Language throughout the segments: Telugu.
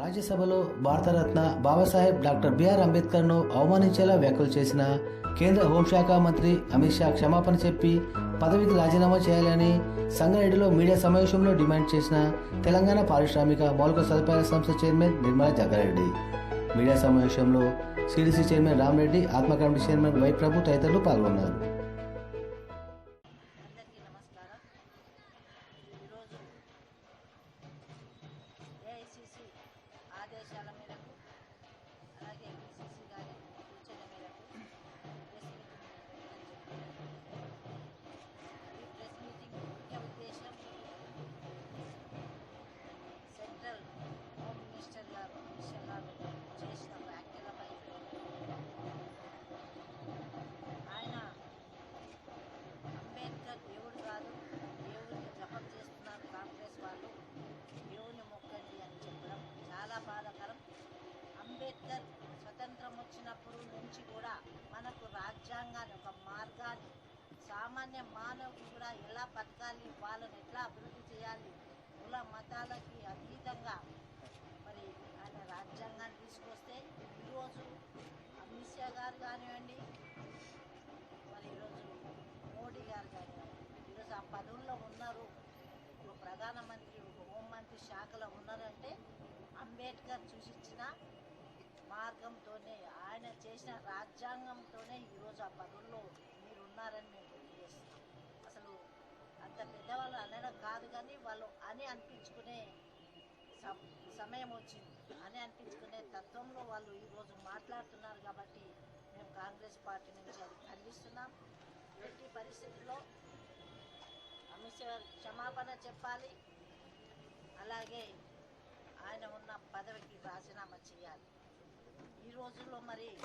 రాజ్యసభలో భారతరత్న బాబాసాహెబ్ డాక్టర్ బిఆర్ అంబేద్కర్ను అవమానించేలా వ్యాఖ్యలు చేసిన కేంద్ర హోంశాఖ మంత్రి అమిత్ షా క్షమాపణ చెప్పి పదవికి రాజీనామా చేయాలని సంగారెడ్డిలో మీడియా సమావేశంలో డిమాండ్ చేసిన తెలంగాణ పారిశ్రామిక మౌలిక సదుపాయాల సంస్థ చైర్మన్ నిర్మలా జగ్గారెడ్డి. మీడియా సమావేశంలో సిడిసి చైర్మన్ రామరెడ్డి ఆత్మ కమిటీ చైర్మన్ వై ప్రభు తదితరులు పాల్గొన్నారు. ದೇಶ సామాన్య మానవుడు కూడా ఎలా బతకాలి? వాళ్ళని ఎట్లా అభివృద్ధి చేయాలి? కుల మతాలకి అతీతంగా మరి ఆయన రాజ్యాంగాన్ని తీసుకొస్తే ఈరోజు అమిత్ షా గారు కానివ్వండి మరి ఈరోజు మోడీ గారు కానివ్వండి ఈరోజు ఆ పదవుల్లో ఉన్నారు. ఇప్పుడు ప్రధానమంత్రి హోంమంత్రి శాఖలో ఉన్నారంటే అంబేద్కర్ సూచించిన మార్గంతోనే ఆయన చేసిన రాజ్యాంగంతోనే ఈరోజు ఆ పదవుల్లో మీరు ఉన్నారని మేము అంత పెద్దవాళ్ళు అనడం కాదు కానీ వాళ్ళు అని అనిపించుకునే సమయం వచ్చింది. అని అనిపించుకునే తత్వంలో వాళ్ళు ఈరోజు మాట్లాడుతున్నారు కాబట్టి మేము కాంగ్రెస్ పార్టీ నుంచి అది ఖండిస్తున్నాం. ఎట్టి పరిస్థితుల్లో అమిత్ షా క్షమాపణ చెప్పాలి. అలాగే ఆయన ఉన్న పదవికి రాజీనామా చేయాలి. ఈ రోజుల్లో మరి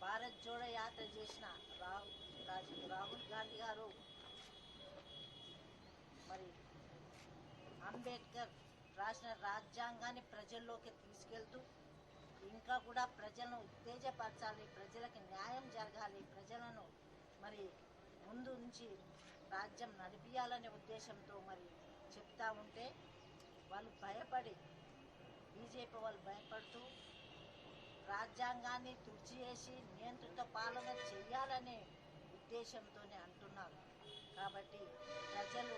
భారత్ జోడో యాత్ర చేసిన రాహుల్ రాజు- రాహుల్ గాంధీ గారు మరి అంబేద్కర్ రాసిన రాజ్యాంగాన్ని ప్రజల్లోకి తీసుకెళ్తూ ఇంకా కూడా ప్రజలను ఉత్తేజపరచాలి ప్రజలకి న్యాయం జరగాలి ప్రజలను మరి ముందు నుంచి రాజ్యం నడిపించాలనే ఉద్దేశంతో మరి చెప్తా ఉంటే వాళ్ళు భయపడి బీజేపీ వాళ్ళు భయపడుతూ రాజ్యాంగాన్ని తుడిచివేసి నియంత్రిత పాలన చేయాలనే ఉద్దేశంతోనే అంటున్నారు. కాబట్టి ప్రజలు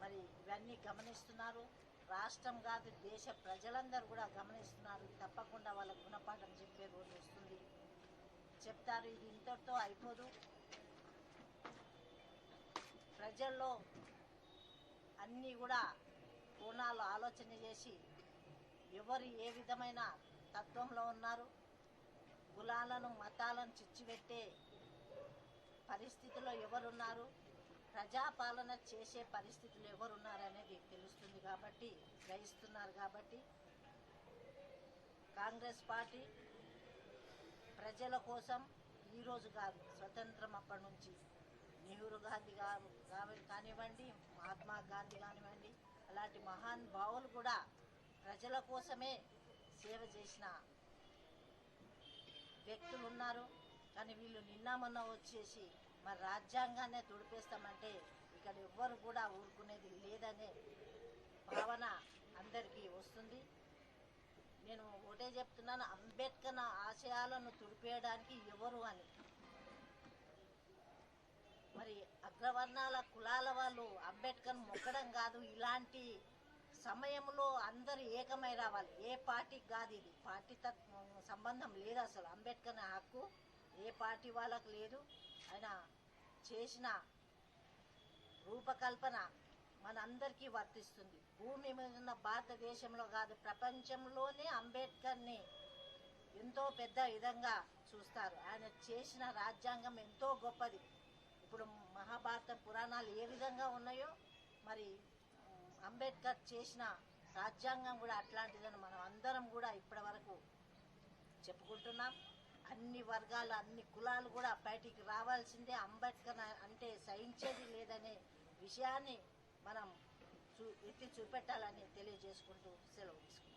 మరి ఇవన్నీ గమనిస్తున్నారు. రాష్ట్రం కాదు దేశ ప్రజలందరూ కూడా గమనిస్తున్నారు. తప్పకుండా వాళ్ళ గుణపాఠం చెప్పే రోజు వస్తుంది. చెప్తారు ఇది ఇంతటితో అయిపోదు. ప్రజల్లో అన్నీ కూడా కోణాలు ఆలోచన చేసి ఎవరు ఏ విధమైన తత్వంలో ఉన్నారు కులాలను మతాలను చిచ్చిపెట్టే పరిస్థితిలో ఎవరున్నారు ప్రజాపాలన చేసే పరిస్థితులు ఎవరున్నారు అనేది తెలుస్తుంది కాబట్టి గ్రహిస్తున్నారు కాబట్టి కాంగ్రెస్ పార్టీ ప్రజల కోసం ఈరోజు కాదు స్వతంత్రం అప్పటి నుంచి. నెహ్రూ గాంధీ గారు కానివ్వండి మహాత్మా గాంధీ కానివ్వండి అలాంటి మహాన్ భావులు కూడా ప్రజల కోసమే సేవ చేసిన వ్యక్తులు ఉన్నారు. కానీ వీళ్ళు నిన్న మొన్న వచ్చేసి మరి రాజ్యాంగాన్నే తుడిపేస్తామంటే ఇక్కడ ఎవ్వరు కూడా ఊరుకునేది లేదనే భావన అందరికీ వస్తుంది. నేను ఒకటే చెప్తున్నాను అంబేద్కర్ ఆశయాలను తుడిపేయడానికి ఎవరు అని. మరి అగ్రవర్ణాల కులాల వాళ్ళు అంబేద్కర్ మొక్కడం కాదు ఇలాంటి సమయంలో అందరు ఏకమై రావాలి. ఏ పార్టీకి కాదు ఇది. పార్టీ సంబంధం లేదు అసలు. అంబేద్కర్ హక్కు ఏ పార్టీ వాళ్ళకు లేదు. ఆయన చేసిన రూపకల్పన మనందరికీ వర్తిస్తుంది. భూమి మీద ఉన్న భారతదేశంలో కాదు ప్రపంచంలోనే అంబేద్కర్ని ఎంతో పెద్ద విధంగా చూస్తారు. ఆయన చేసిన రాజ్యాంగం ఎంతో గొప్పది. ఇప్పుడు మహాభారత పురాణాలు ఏ విధంగా ఉన్నాయో మరి అంబేద్కర్ చేసిన రాజ్యాంగం కూడా అట్లాంటిదని మనం అందరం కూడా ఇప్పటి వరకు చెప్పుకుంటున్నాం. అన్ని వర్గాలు అన్ని కులాలు కూడా బయటికి రావాల్సిందే. అంబేద్కర్ అంటే సహించేది లేదనే విషయాన్ని మనం చూ ఎత్తి చూపెట్టాలని తెలియజేసుకుంటూ సెలవు తీసుకుంటాం